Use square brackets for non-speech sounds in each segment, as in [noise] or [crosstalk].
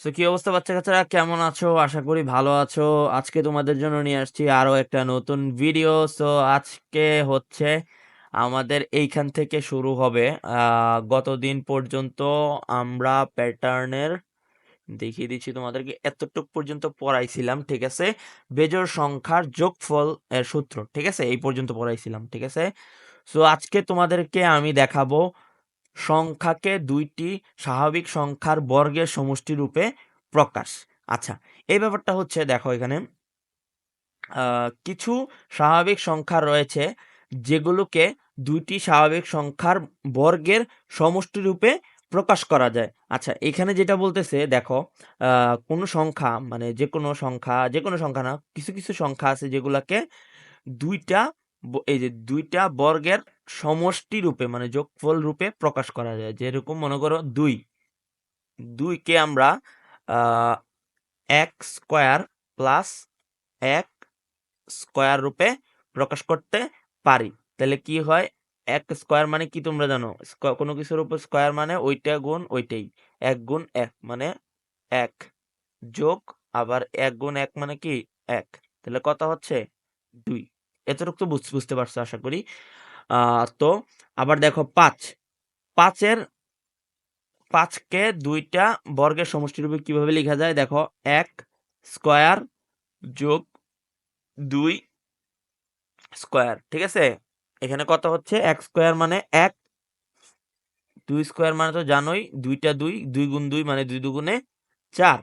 So কি অবস্থা বাচ্চা কাচ্চারা কেমন আছো? আশা করি ভালো আছো। আজকে তোমাদের জন্য নিয়ে আসছি আরও একটা নতুন ভিডিও সো আজকে হচ্ছে আমাদের এইখান থেকে শুরু হবে। গতদিন পর্যন্ত আমরা প্যাটার্নের, দেখিয়ে দিচ্ছি তোমাদেরকে, এতটুক পর্যন্ত পড়াইছিলাম, ঠিক আছে? বেজোড় সংখ্যার যোগফল এর সূত্র, ঠিক আছে? এই পর্যন্ত পড়াইছিলাম, ঠিক আছে? সো আজকে তোমাদেরকে আমি দেখাবো সংখ্যাকে দুইটি স্বাভাবিক সংখ্যার বর্গের সমষ্টি রূপে প্রকাশ। আচ্ছা এই ব্যাপারটা হচ্ছে দেখো এখানে কিছু স্বাভাবিক সংখ্যা রয়েছে যেগুলোকে দুইটি স্বাভাবিক সংখ্যার বর্গের সমষ্টি রূপে প্রকাশ করা যায়। আচ্ছা এখানে যেটা বলতেছে, দেখো কোনো সংখ্যা মানে যে কোনো সংখ্যা যে কোনো সংখ্যা না, কিছু কিছু সংখ্যা আছে যেগুলাকে দুইটা এই যে দুইটা বর্গের সমষ্টি রূপে মানে যোগফল রূপে প্রকাশ করা যায়। যেরকম মনে করো দুই, দুইকে আমরা এক স্কোয়ার প্লাস এক স্কোয়ার রূপে প্রকাশ করতে পারি। তাহলে কি হয়? এক স্কোয়ার মানে কি তোমরা জানো? কোনো কিছুর উপর স্কোয়ার মানে ওইটা গুণ ওইটাই। এক গুণ এক মানে এক যোগ, আবার এক গুণ এক মানে কি? এক। তাহলে কত হচ্ছে? দুই। এতটুকু তো বুঝ- বুঝতে পারছ, আশা করি। তো আবার দেখো পাঁচ। পাঁচের, পাঁচকে দুইটা বর্গের সমষ্টি রূপে কীভাবে লেখা যায়? দেখো, এক স্কোয়ার যোগ দুই স্কোয়ার, ঠিক আছে? এখানে কত হচ্ছে? এক স্কোয়ার মানে এক। দুই স্কোয়ার মানে তো জানোই, দুইটা দুই দুই গুণ দুই মানে দুই দুগুণে চার।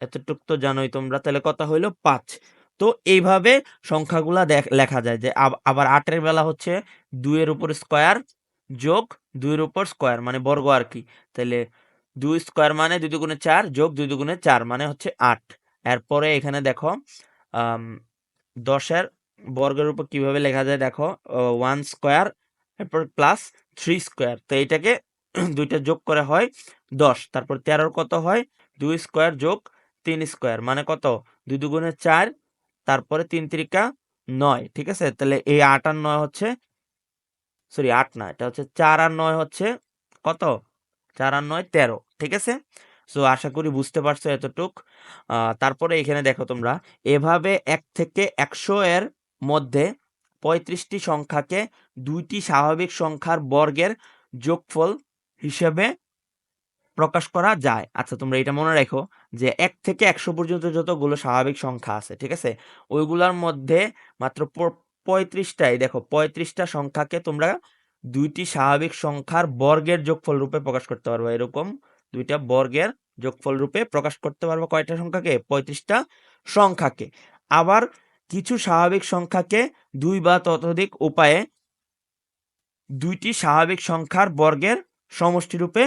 এতটুক তো জানোই তোমরা। তাহলে কত হইল? পাঁচ। তো এইভাবে সংখ্যাগুলা লেখা যায় যে আব- আবার আটের বেলা হচ্ছে দুইয়ের উপর স্কোয়ার যোগ দুইয়ের উপর স্কোয়ার মানে বর্গ আর কি। তাহলে দুই স্কোয়ার মানে দুই দুগুণে চার যোগ দুই দুগুণে চার মানে হচ্ছে আট। এরপরে এখানে দেখো দশের বর্গের উপর কীভাবে লেখা যায় দেখো ওয়ান স্কোয়ার এরপর প্লাস থ্রি স্কোয়ার তো এইটাকে [clears throat] দুইটা যোগ করে হয় দশ, তারপর তেরোর কত হয়? দুই স্কোয়ার যোগ তিন স্কোয়ার মানে কত? দুই দুগুণে চার তারপরে তিন তিরিকা নয়, ঠিক আছে? তাহলে এই আট আর নয় হচ্ছে সরি আট না, এটা হচ্ছে চার আর নয় হচ্ছে কত? চার আর নয় তেরো, ঠিক আছে? সো আশা করি বুঝতে পারছ এতটুক। তারপরে এখানে দেখো তোমরা, এভাবে এক থেকে একশো এর মধ্যে পঁয়ত্রিশটি সংখ্যাকে দুইটি স্বাভাবিক সংখ্যার বর্গের যোগফল হিসেবে প্রকাশ করা যায়। আচ্ছা তোমরা এটা মনে রাখো যে এক থেকে একশো পর্যন্ত যতগুলো স্বাভাবিক সংখ্যা আছে, ঠিক আছে? ওইগুলোর মধ্যে মাত্র পঁয়ত্রিশটাই, দেখো, পঁয়ত্রিশটা সংখ্যাকে তোমরা দুইটি স্বাভাবিক সংখ্যার বর্গের যোগফল রূপে প্রকাশ করতে পারবে। এরকম দুইটা বর্গের যোগফল রূপে প্রকাশ করতে পারবে কয়টা সংখ্যাকে? পঁয়ত্রিশটা সংখ্যাকে। আবার কিছু স্বাভাবিক সংখ্যাকে দুই বা ততোধিক উপায়ে দুইটি স্বাভাবিক সংখ্যার বর্গের সমষ্টি রূপে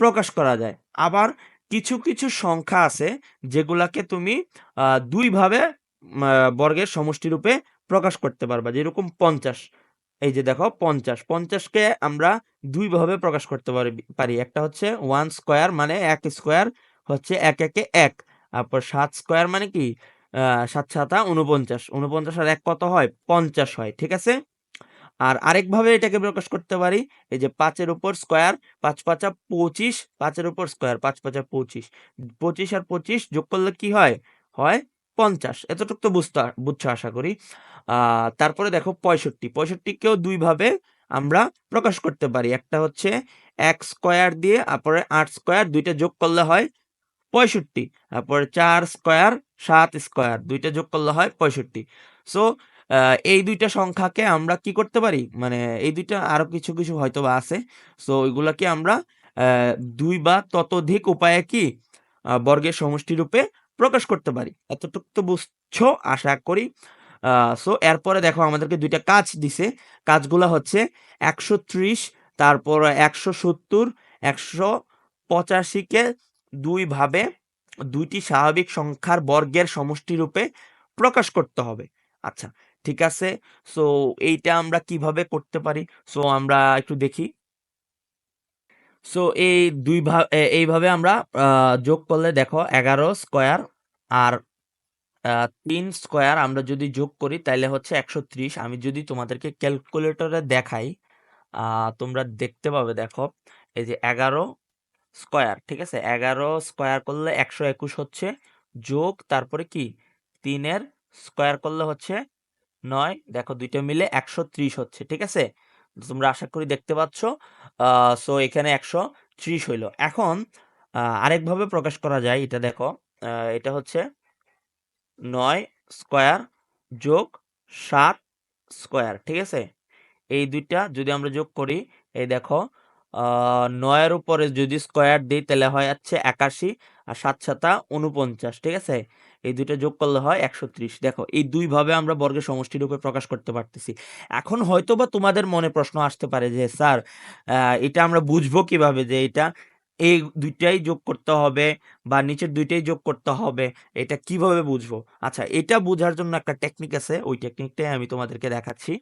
প্রকাশ করা যায়। আবার কিছু কিছু সংখ্যা আছে যেগুলাকে তুমি দুইভাবে বর্গের সমষ্টি রূপে প্রকাশ করতে পারবা। যেরকম পঞ্চাশ। এই যে দেখো, পঞ্চাশ। পঞ্চাশকে আমরা দুইভাবে প্রকাশ করতে পারি পারি। একটা হচ্ছে ওয়ান স্কোয়ার মানে এক স্কোয়ার হচ্ছে এক একে এক। তারপর সাত স্কোয়ার মানে কি? সাত সাতা উনপঞ্চাশ উনপঞ্চাশ আর এক কত হয়? পঞ্চাশ হয়। ঠিক আছে? আর আরেকভাবে এটাকে প্রকাশ করতে পারি, এই যে পাঁচের উপর স্কোয়ার পাঁচ পাঁচা পঁচিশ, পাঁচের উপর স্কোয়ার পাঁচ পাঁচা পঁচিশ। পঁচিশ আর পঁচিশ যোগ করলে কি হয়? হয় পঞ্চাশ। এতটুকু তো বুঝতে, বুঝছ আশা করি। তারপরে দেখো পঁয়ষট্টি। পঁয়ষট্টিকেও দুইভাবে আমরা প্রকাশ করতে পারি। একটা হচ্ছে এক স্কোয়ার দিয়ে, তারপরে আট স্কোয়ার দুইটা যোগ করলে হয় পঁয়ষট্টি। তারপরে চার স্কোয়ার সাত স্কোয়ার দুইটা যোগ করলে হয় পঁয়ষট্টি। সো এই দুইটা সংখ্যাকে আমরা কি করতে পারি? মানে এই দুইটা আরও কিছু কিছু হয়তো বা আছে। সো, ওইগুলাকে আমরা দুই বা ততোধিক উপায়ে কি বর্গের সমষ্টি রূপে প্রকাশ করতে পারি। এতটুকু তো বুঝছ, আশা করি। সো, এরপরে দেখো আমাদেরকে দুইটা কাজ দিছে। কাজগুলো হচ্ছে একশো ত্রিশ, তারপর একশো সত্তর, একশো পঁচাশিকে দুই ভাবে দুইটি স্বাভাবিক সংখ্যার বর্গের সমষ্টি রূপে প্রকাশ করতে হবে। আচ্ছা ঠিক আছে? সো এইটা আমরা কীভাবে করতে পারি? সো আমরা একটু দেখি। সো এই দুই এইভাবে আমরা যোগ করলে দেখো এগারো স্কোয়ার আর তিন স্কোয়ার আমরা যদি যোগ করি তাহলে হচ্ছে একশো ত্রিশ। আমি যদি তোমাদেরকে ক্যালকুলেটরে দেখাই তোমরা দেখতে পাবে দেখো, এই যে এগারো স্কোয়ার, ঠিক আছে? এগারো স্কোয়ার করলে একশো একুশ হচ্ছে যোগ, তারপরে কি? তিনের স্কোয়ার করলে হচ্ছে নয়, দেখো দুইটা মিলে একশো ত্রিশ হচ্ছে, ঠিক আছে? তোমরা আশা করি দেখতে পাচ্ছ সো এখানে একশো ত্রিশ হইল। এখন আরেকভাবে প্রকাশ করা যায়, এটা দেখো এটা হচ্ছে নয় স্কোয়ার যোগ সাত স্কয়ার, ঠিক আছে? এই দুইটা যদি আমরা যোগ করি, এই দেখো নয়ের উপরে যদি স্কোয়ার দিই, তাহলে হয় হচ্ছে একাশি, আর সাত সাতা উনপঞ্চাশ ঠিক আছে? এই দুইটা যোগ করলে হয় একশো ত্রিশ। দেখো, এই দুইভাবে আমরা বর্গের সমষ্টি রূপে প্রকাশ করতে পারতেছি। এখন হয়তো বা তোমাদের মনে প্রশ্ন আসতে পারে যে, স্যার এটা আমরা বুঝব কীভাবে যে এটা এই দুইটাই যোগ করতে হবে বা নিচের দুইটাই যোগ করতে হবে, এটা কীভাবে বুঝব? আচ্ছা এটা বোঝার জন্য একটা টেকনিক আছে, ওই টেকনিকটাই আমি তোমাদেরকে দেখাচ্ছি।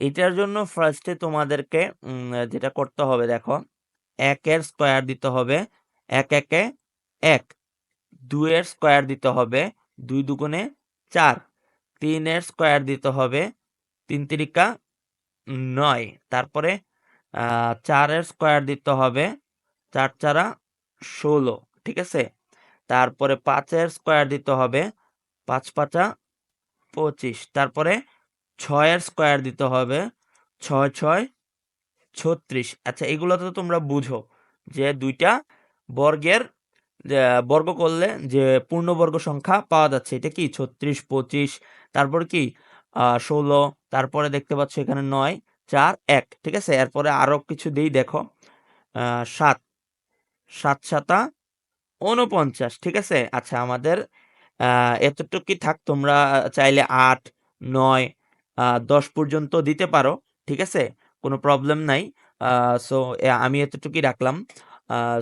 এটার জন্য ফার্স্টে তোমাদেরকে যেটা করতে হবে, দেখো, একের স্কোয়ার দিতে হবে, এক, একে এক। দুইয়ের স্কোয়ার দিতে হবে দুই দুগুণে চার। তিনের স্কোয়ার দিতে হবে তিন তিরিকা নয়। তারপরে চারের স্কোয়ার দিতে হবে চার চারা ষোলো, ঠিক আছে? তারপরে পাঁচের স্কোয়ার দিতে হবে পাঁচ পাঁচা পঁচিশ। তারপরে ছয়ের স্কোয়ার দিতে হবে ছয় ছয় ছত্রিশ। আচ্ছা এগুলো তো তোমরা বুঝো যে দুইটা বর্গের বর্গ করলে যে, পূর্ণবর্গ সংখ্যা পাওয়া যাচ্ছে, এটা কি? ছত্রিশ, পঁচিশ, তারপর কি? ষোলো, তারপরে দেখতে পাচ্ছ এখানে নয়, চার, এক, ঠিক আছে? এরপরে আরও কিছু দিই, দেখো সাত সাত সাতা উনপঞ্চাশ ঠিক আছে? আচ্ছা আমাদের আহ এতটুকুই থাক? তোমরা চাইলে আট, নয় দশ পর্যন্ত দিতে পারো, ঠিক আছে? কোনো প্রবলেম নাই সো আমি এতটুকুই রাখলাম।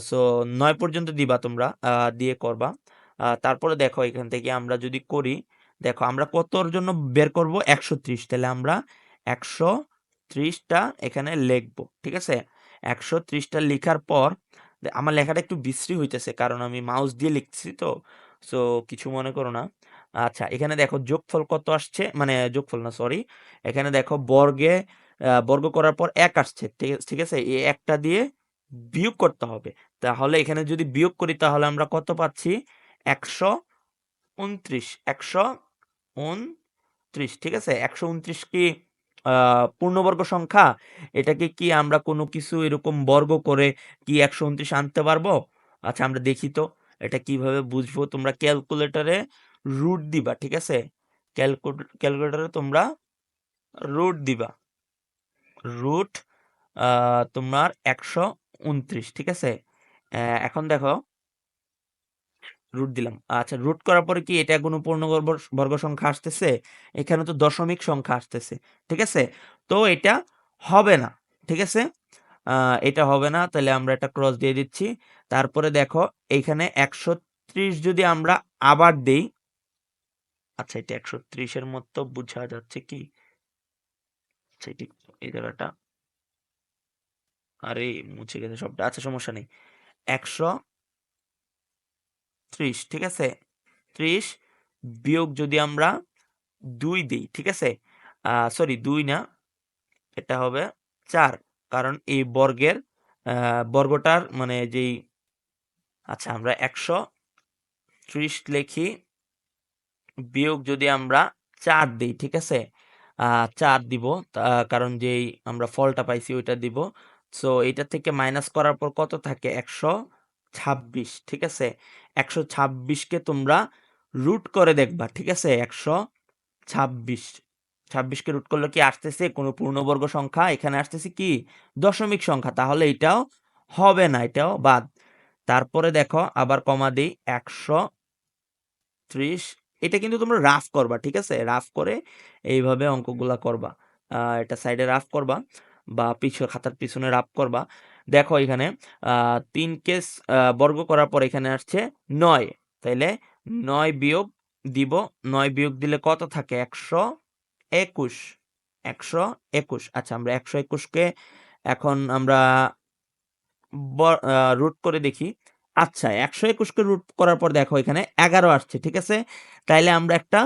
সো নয় পর্যন্ত দিবা তোমরা দিয়ে করবা। তারপরে দেখো এখান থেকে আমরা যদি করি, দেখো আমরা কতর জন্য বের করব? একশো ত্রিশ। তাহলে আমরা একশো ত্রিশটা এখানে লিখব, ঠিক আছে? একশো ত্রিশটা লেখার পর আমার লেখাটা একটু বিশ্রী হইতেছে কারণ আমি মাউস দিয়ে লিখছি তো, সো কিছু মনে করো না। আচ্ছা এখানে দেখো যোগফল কত আসছে? মানে যোগফল না, সরি। এখানে দেখো বর্গে বর্গ করার পর এক আসছে ঠিক আছে? এই একটা দিয়ে বিয়োগ করতে হবে। তাহলে এখানে যদি বিয়োগ করি, তাহলে আমরা কত পাচ্ছি? একশো উনত্রিশ। একশো উনত্রিশ, ঠিক আছে? একশো উনত্রিশ কি পূর্ণবর্গ সংখ্যা? এটাকে কি আমরা কোনো কিছু এরকম বর্গ করে কি একশো উনত্রিশ আনতে পারব? আচ্ছা আমরা দেখি তো, এটা কীভাবে বুঝব? তোমরা ক্যালকুলেটরে রুট দিবা, ঠিক আছে? ক্যালকুলেটরে তোমরা রুট দিবা। রুট তোমার একশো উনত্রিশ, ঠিক আছে? এখন দেখো রুট দিলাম। আচ্ছা রুট করার পরে কি এটা কোনো পূর্ণ বর্গ সংখ্যা আসতেছে? এখানে তো দশমিক সংখ্যা আসতেছে, ঠিক আছে? তো এটা হবে না, ঠিক আছে? এটা হবে না, তাহলে আমরা একটা ক্রস দিয়ে দিচ্ছি। তারপরে দেখো এইখানে একশো ত্রিশ যদি আমরা আবার দেই আচ্ছা এটা একশো ত্রিশের মতো বোঝা যাচ্ছে কি? আচ্ছা এই জায়গাটা আরে, মুছে গেছে সবটা। আচ্ছা সমস্যা নেই। একশো ত্রিশ, ঠিক আছে? ত্রিশ বিয়োগ যদি আমরা দুই দিই, ঠিক আছে? সরি দুই না, এটা হবে চার। কারণ এই বর্গের বর্গটার মানে যেই আচ্ছা আমরা একশো ত্রিশ লিখি, বিয়োগ যদি আমরা চার দিই, ঠিক আছে? চার দিব কারণ যেই আমরা ফলটা পাইছি, ওইটা দিব। সো এটা থেকে মাইনাস করার পর কত থাকে? একশো ছাব্বিশ, ঠিক আছে? একশো ছাব্বিশকে তোমরা রুট করে দেখবা, ঠিক আছে? একশো ছাব্বিশ। ছাব্বিশকে রুট করলে কি আসতেছে? কোনো পূর্ণবর্গ সংখ্যা? এখানে আসতেছে কি? দশমিক সংখ্যা। তাহলে এটাও হবে না, এটাও বাদ। তারপরে দেখো, আবার কমা দিই, একশো ত্রিশ। এটা কিন্তু তোমরা রাফ করবা, ঠিক আছে? রাফ করে এইভাবে অঙ্কগুলা করবা। এটা সাইডে রাফ করবা। বা পিছনে, খাতার পিছনে রাফ করবা। দেখো এখানে তিন কেস বর্গ করার পর এখানে আসছে নয়। তাইলে নয় বিয়োগ দিব, নয় বিয়োগ দিলে কত থাকে? একশো একুশ। একশো একুশ। আচ্ছা আমরা একশো একুশকে এখন আমরা রুট করে দেখি। আচ্ছা একশো একুশকে রুট করার পর দেখো এখানে এগারো আসছে, ঠিক আছে? তাইলে আমরা একটা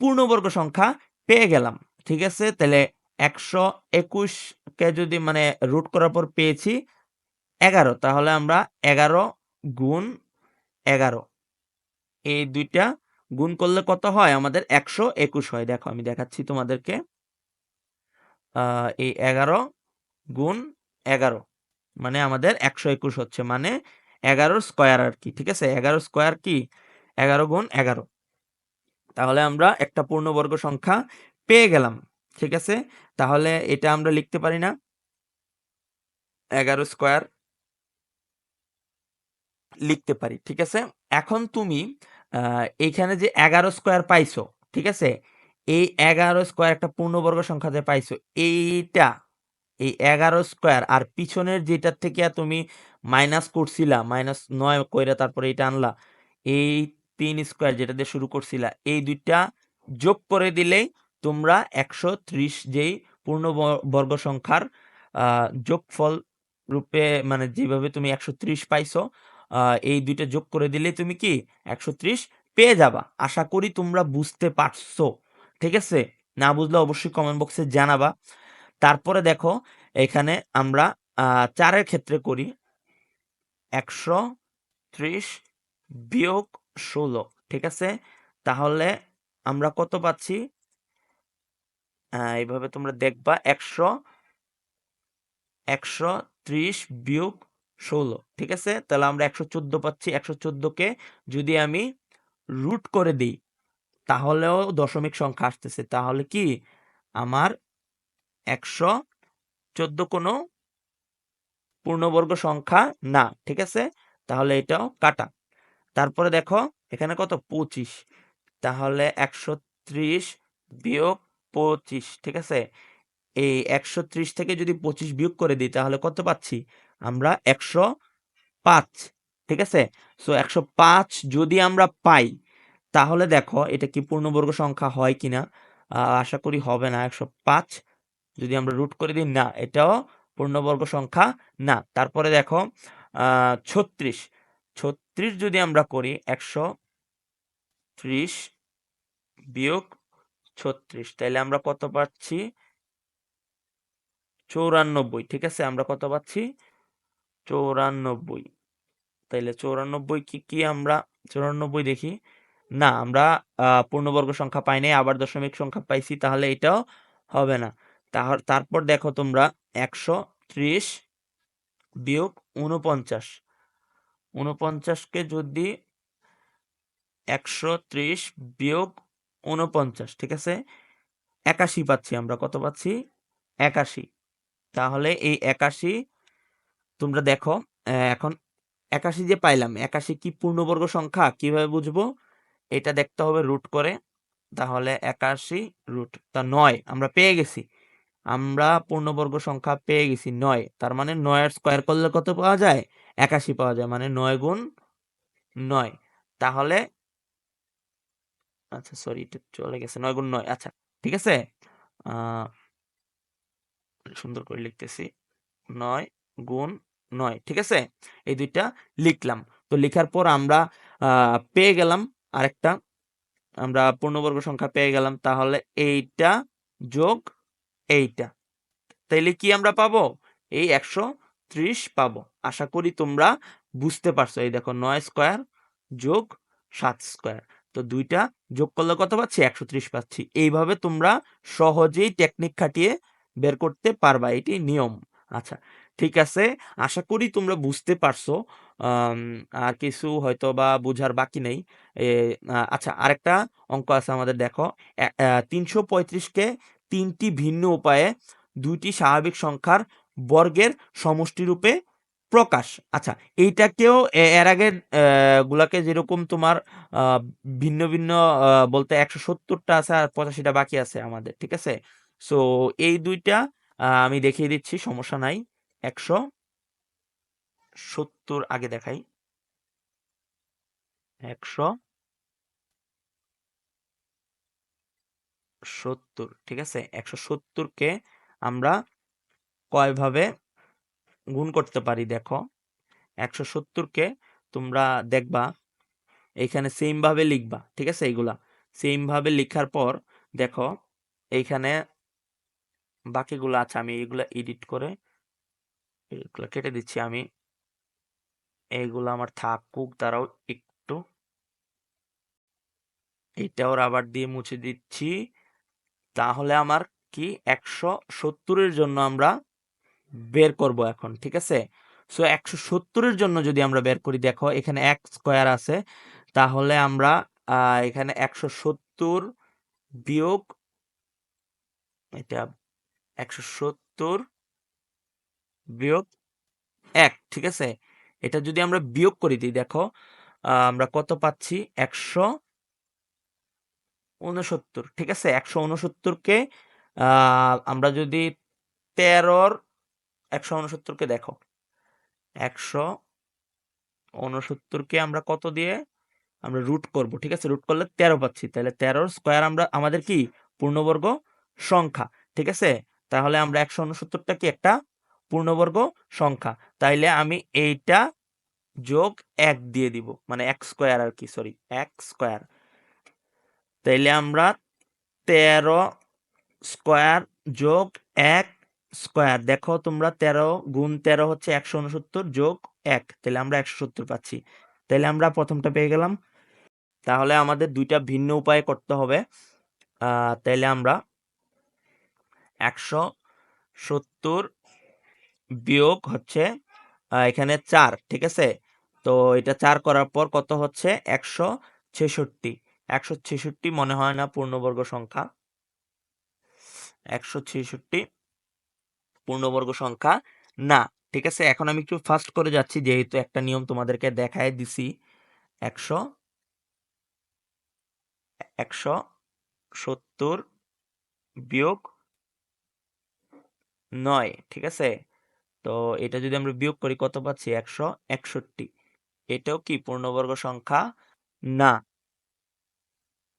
পূর্ণবর্গ সংখ্যা পেয়ে গেলাম, ঠিক আছে? তাহলে একশো একুশকে যদি মানে রুট করার পর পেয়েছি এগারো, তাহলে আমরা এগারো গুণ এগারো। এই দুইটা গুণ করলে কত হয়? আমাদের একশো একুশ হয়। দেখো, আমি দেখাচ্ছি তোমাদেরকে। এই এগারো গুণ এগারো মানে আমাদের একশো একুশ হচ্ছে মানে এগারো স্কোয়ার আর কি, ঠিক আছে? এগারো স্কোয়ার কি? এগারো গুণ এগারো। তাহলে আমরা একটা পূর্ণবর্গ সংখ্যা পেয়ে গেলাম। ঠিক আছে? তাহলে এটা আমরা লিখতে পারি না। এগারো স্কোয়ার লিখতে পারি, ঠিক আছে? এখন তুমি এইখানে যে এগারো স্কোয়ার পাইছো, ঠিক আছে? এই এগারো স্কোয়ার একটা পূর্ণবর্গ সংখ্যা যে পাইছো, এইটা, এই এগারো স্কোয়ার আর পিছনের যেটার থেকে তুমি মাইনাস করছিলা, মাইনাস নয় কইরা তারপরে এটা আনলা, এই তিন স্কোয়ার যেটা দিয়ে শুরু করছিলা, এই দুইটা যোগ করে দিলেই তোমরা একশো ত্রিশ যেই পূর্ণ বর্গ সংখ্যার যোগফল রূপে মানে যেভাবে তুমি একশো ত্রিশ পাইছো এই দুইটা যোগ করে দিলে তুমি কি একশো ত্রিশ পেয়ে যাবা। আশা করি তোমরা বুঝতে পারছ, ঠিক আছে? না বুঝলে অবশ্যই কমেন্ট বক্সে জানাবা। তারপরে দেখো, এখানে আমরা চারের ক্ষেত্রে করি, একশো ত্রিশ বিয়োগ ষোলো, ঠিক আছে? তাহলে আমরা কত পাচ্ছি? এইভাবে তোমরা দেখবা একশো একশো ত্রিশ বিয়োগ ষোলো, ঠিক আছে? তাহলে আমরা একশো চোদ্দ পাচ্ছি। একশো চোদ্দোকে যদি আমি রুট করে দিই, তাহলেও দশমিক সংখ্যা আসতেছে। তাহলে কি? আমার একশো চোদ্দ কোনো পূর্ণবর্গ সংখ্যা না, ঠিক আছে? তাহলে এটাও কাটা। তারপরে দেখো, এখানে কত? পঁচিশ। তাহলে একশো ত্রিশ বিয়োগ পঁচিশ ঠিক আছে? এই একশো ত্রিশ থেকে যদি পঁচিশ বিয়োগ করে দিই তাহলে কত পাচ্ছি? আমরা একশো পাঁচ ঠিক আছে? সো একশো পাঁচ যদি আমরা পাই তাহলে দেখো এটা কি পূর্ণবর্গ সংখ্যা হয় কিনা? আহ, আশা করি হবে না একশো পাঁচ যদি আমরা রুট করে দিই না এটাও পূর্ণবর্গ সংখ্যা না। তারপরে দেখো ছত্রিশ ছত্রিশ যদি আমরা করি একশো ত্রিশ বিয়োগ ছত্রিশ। তাহলে আমরা কত পাচ্ছি? চৌরানব্বই, ঠিক আছে? আমরা কত পাচ্ছি? চৌরানব্বই। তাইলে চৌরানব্বই কি কি আমরা? চৌরানব্বই দেখি। না, আমরা পূর্ণবর্গ সংখ্যা পাই নাই, আবার দশমিক সংখ্যা পাইছি, তাহলে এটাও হবে না। তারপর দেখো তোমরা, একশো ত্রিশ বিয়োগ উনপঞ্চাশ উনপঞ্চাশকে যদি একশো ত্রিশ বিয়োগ উনপঞ্চাশ ঠিক আছে? একাশি পাচ্ছি আমরা, কত পাচ্ছি? একাশি। তাহলে এই একাশি, তোমরা দেখো এখন একাশি যে পাইলাম, একাশি কি পূর্ণবর্গ সংখ্যা? কীভাবে বুঝব? এটা দেখতে হবে রুট করে। তাহলে একাশি রুট তা নয়, আমরা পেয়ে গেছি। আমরা পূর্ণবর্গ সংখ্যা পেয়ে গেছি, নয়। তার মানে নয়ের স্কোয়ার করলে কত পাওয়া যায়? একাশি পাওয়া যায় মানে নয় গুণ নয়। তাহলে আচ্ছা সরি এটা চলে গেছে। নয় গুণ নয় আচ্ছা ঠিক আছে? সুন্দর করে লিখতেছি। নয় গুণ নয়, ঠিক আছে? এই দুইটা লিখলাম। তো লেখার পর আমরা পেয়ে গেলাম আরেকটা। আমরা পূর্ণবর্গ সংখ্যা পেয়ে গেলাম। তাহলে এইটা যোগ এইটা। তাইলে কি আমরা পাবো? এই একশো ত্রিশ পাবো। আশা করি তোমরা বুঝতে পারছ। এই দেখো, নয় স্কোয়ার যোগ সাত স্কোয়ার। তো দুইটা যোগ করলে কত পাচ্ছি? একশো ত্রিশ পাচ্ছি। এইভাবে তোমরা সহজেই টেকনিক খাটিয়ে বের করতে পারবা, এটি নিয়ম। আচ্ছা ঠিক আছে? আশা করি তোমরা বুঝতে পারছ। আর কিছু হয়তো বা বোঝার বাকি নেই। আচ্ছা আরেকটা অঙ্ক আছে আমাদের, দেখো। তিনশো পঁয়ত্রিশকে তিনটি ভিন্ন উপায়ে দুইটি স্বাভাবিক সংখ্যার বর্গের সমষ্টি রূপে প্রকাশ। আচ্ছা এইটাকেও এর আগের গুলাকে যেরকম তোমার ভিন্ন ভিন্ন বলতে একশো সত্তরটা আছে আর পঁচাশিটা বাকি আছে আমাদের, ঠিক আছে? সো এই দুইটা আমি দেখিয়ে দিচ্ছি, সমস্যা নাই। একশো সত্তর আগে দেখাই। একশো সত্তর, ঠিক আছে? একশো সত্তরকে আমরা কয়ভাবে গুণ করতে পারি, দেখো। একশো সত্তরকে তোমরা দেখবা, এইখানে সেম ভাবে লিখবা, ঠিক আছে? এইগুলা। সেম ভাবে লেখার পর, দেখো, এইখানে বাকিগুলো আছে, আমি এগুলা এডিট করে এগুলো কেটে দিচ্ছি, আমি এইগুলো আমার থাকুক দাঁড়াও একটু এটাও রাবার দিয়ে মুছে দিচ্ছি। তাহলে আমার কি? একশো সত্তরের জন্য আমরা বের করব এখন, ঠিক আছে? সো একশো সত্তরের জন্য যদি আমরা বের করি, দেখো এখানে এক স্কোয়ার আছে, তাহলে আমরা এখানে একশো সত্তর বিয়োগ, এটা একশো সত্তর বিয়োগ এক, ঠিক আছে? এটা যদি আমরা বিয়োগ করে দিই, দেখো আমরা কত পাচ্ছি? একশো উনসত্তর, ঠিক আছে? একশো উনসত্তরকে আমরা যদি তেরোর একশো উনসত্তরকে দেখো। একশো উনসত্তরকে আমরা কত দিয়ে? আমরা রুট করব, ঠিক আছে? রুট করলে তেরো পাচ্ছি। তাহলে তেরোর স্কোয়ার আমরা, আমাদের কি? পূর্ণবর্গ সংখ্যা, ঠিক আছে? তাহলে আমরা একশো উনসত্তরটা কি একটা? পূর্ণবর্গ সংখ্যা। তাইলে আমি এইটা যোগ এক দিয়ে দিব মানে এক স্কোয়ার আর কি সরি এক স্কোয়ার তাইলে আমরা তেরো স্কোয়ার যোগ এক স্কোয়ার। দেখো তোমরা তেরো গুণ তেরো হচ্ছে একশো উনসত্তর যোগ এক। তাহলে আমরা একশো সত্তর পাচ্ছি। তাহলে আমরা প্রথমটা পেয়ে গেলাম। তাহলে আমাদের দুইটা ভিন্ন উপায়ে করতে হবে। তাহলে আমরা একশো সত্তর বিয়োগ হচ্ছে এখানে চার, ঠিক আছে? তো এটা চার করার পর কত হচ্ছে? একশো ছেষট্টি। একশো ছেষট্টি মনে হয় না পূর্ণবর্গ সংখ্যা। একশো ছেষট্টি পূর্ণবর্গ সংখ্যা না, ঠিক আছে? এখন আমি একটু ফাস্ট করে যাচ্ছি, যেহেতু একটা নিয়ম তোমাদেরকে দেখায় দিছি। একশো একশো সত্তর বিয়োগ নয়, ঠিক আছে? তো এটা যদি আমরা বিয়োগ করি, কত পাচ্ছি? একশো একষট্টি। এটাও কি পূর্ণবর্গ সংখ্যা? না।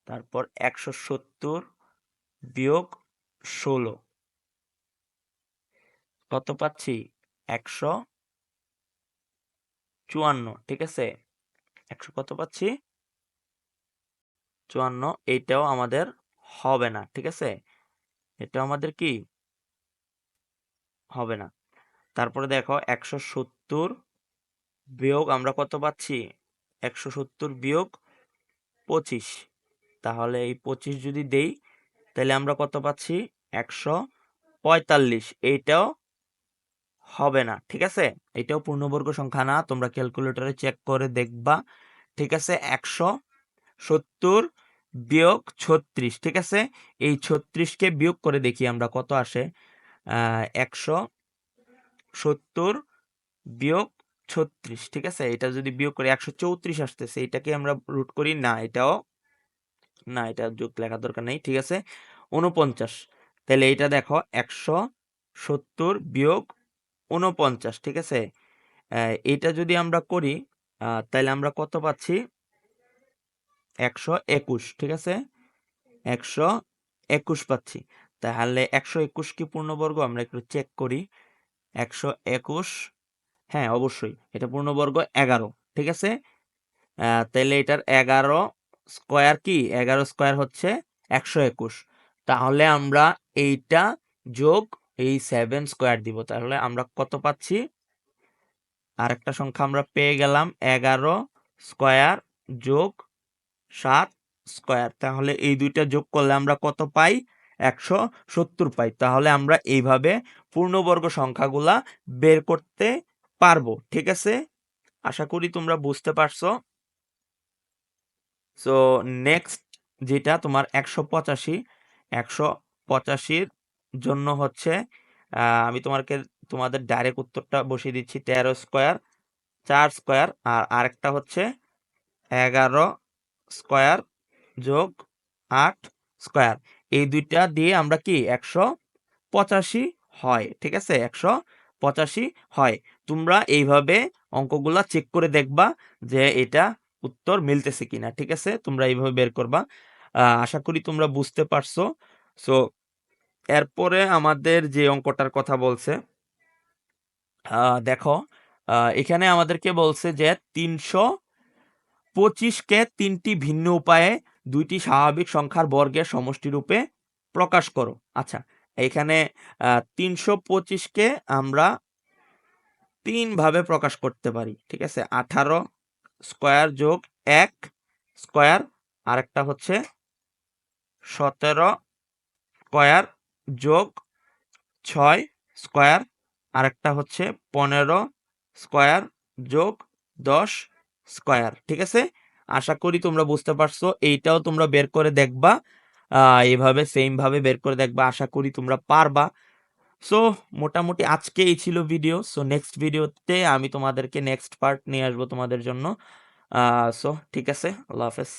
তারপর একশো সত্তর বিয়োগ ষোলো। কত পাচ্ছি? একশো চুয়ান্ন, ঠিক আছে? একশো কত পাচ্ছি? চুয়ান্ন, এইটাও আমাদের হবে না, ঠিক আছে? এটা আমাদের কি? হবে না। তারপরে দেখো, একশো সত্তর বিয়োগ আমরা কত পাচ্ছি? একশো সত্তর বিয়োগ পঁচিশ। তাহলে এই পঁচিশ যদি দেই, তাহলে আমরা কত পাচ্ছি? একশো পঁয়তাল্লিশ। এইটাও হবে না, ঠিক আছে? এটাও পূর্ণবর্গ সংখ্যা না, তোমরা ক্যালকুলেটরে চেক করে দেখবা, ঠিক আছে? একশো সত্তর বিয়োগ ছত্রিশ, ঠিক আছে? এই ছত্রিশকে বিয়োগ করে দেখি আমরা কত আসে। একশো সত্তর বিয়োগ ছত্রিশ, ঠিক আছে? এটা যদি বিয়োগ করি, একশো চৌত্রিশ আসতেছে, এটাকে আমরা রুট করি, না, এটাও, না, এটা যোগ লেখার দরকার নেই, ঠিক আছে? উনপঞ্চাশ তাহলে এটা দেখো, একশো সত্তর বিয়োগ উনপঞ্চাশ ঠিক আছে? এটা যদি আমরা করি তাহলে আমরা কত পাচ্ছি? একশো একুশ, ঠিক আছে? একশো একুশ পাচ্ছি। তাহলে একশো একুশ কি পূর্ণবর্গ? আমরা একটু চেক করি। একশো একুশ হ্যাঁ অবশ্যই, এটা পূর্ণবর্গ এগারো, ঠিক আছে? তাহলে এটার এগারো স্কোয়ার কি? এগারো স্কোয়ার হচ্ছে একশো একুশ। তাহলে আমরা এইটা যোগ এই সেভেন স্কোয়ার দিব। তাহলে আমরা কত পাচ্ছি? আরেকটা সংখ্যা আমরা পেয়ে গেলাম এগারো স্কোয়ার যোগ সাত স্কোয়ার তাহলে এই দুইটা যোগ করলে আমরা কত পাই? একশো সত্তর পাই। তাহলে আমরা এইভাবে পূর্ণবর্গ সংখ্যাগুলা বের করতে পারব। ঠিক আছে? আশা করি তোমরা বুঝতে পারছ। সো নেক্সট যেটা তোমার একশো পঁচাশি, একশো পঁচাশির জন্য হচ্ছে আমি তোমাকে তোমাদের ডাইরেক্ট উত্তরটা বসিয়ে দিচ্ছি, তেরো স্কোয়ার চার স্কোয়ার আর আরেকটা হচ্ছে এগারো স্কোয়ার যোগ আট স্কোয়ার এই দুইটা দিয়ে আমরা কি, একশো পঁচাশি হয়, ঠিক আছে? একশো পঁচাশি হয়। তোমরা এইভাবে অঙ্কগুলা চেক করে দেখবা যে এটা উত্তর মিলতেছে কিনা, ঠিক আছে? তোমরা এইভাবে বের করবা। আশা করি তোমরা বুঝতে পারছ। সো এরপরে আমাদের যে অঙ্কটার কথা বলছে দেখো এখানে আমাদেরকে বলছে যে তিনশো পঁচিশকে তিনটি ভিন্ন উপায়ে দুইটি স্বাভাবিক সংখ্যার বর্গের সমষ্টি রূপে প্রকাশ করো। আচ্ছা এখানে তিনশো পঁচিশকে আমরা তিনভাবে প্রকাশ করতে পারি, ঠিক আছে? আঠারো স্কোয়ার যোগ এক স্কোয়ার, আরেকটা হচ্ছে সতেরো স্কোয়ার যোগ ছয় স্কোয়ার, আরেকটা হচ্ছে পনেরো স্কোয়ার যোগ দশ স্কোয়ার, ঠিক আছে? আশা করি তোমরা বুঝতে পারছ, এইটাও তোমরা বের করে দেখবা এভাবে এইভাবে সেম ভাবে বের করে দেখবা, আশা করি তোমরা পারবা। সো মোটামুটি আজকে এই ছিল ভিডিও সো নেক্সট ভিডিওতে আমি তোমাদেরকে নেক্সট পার্ট নিয়ে আসব তোমাদের জন্য। সো ঠিক আছে, আল্লাহ হাফেজ।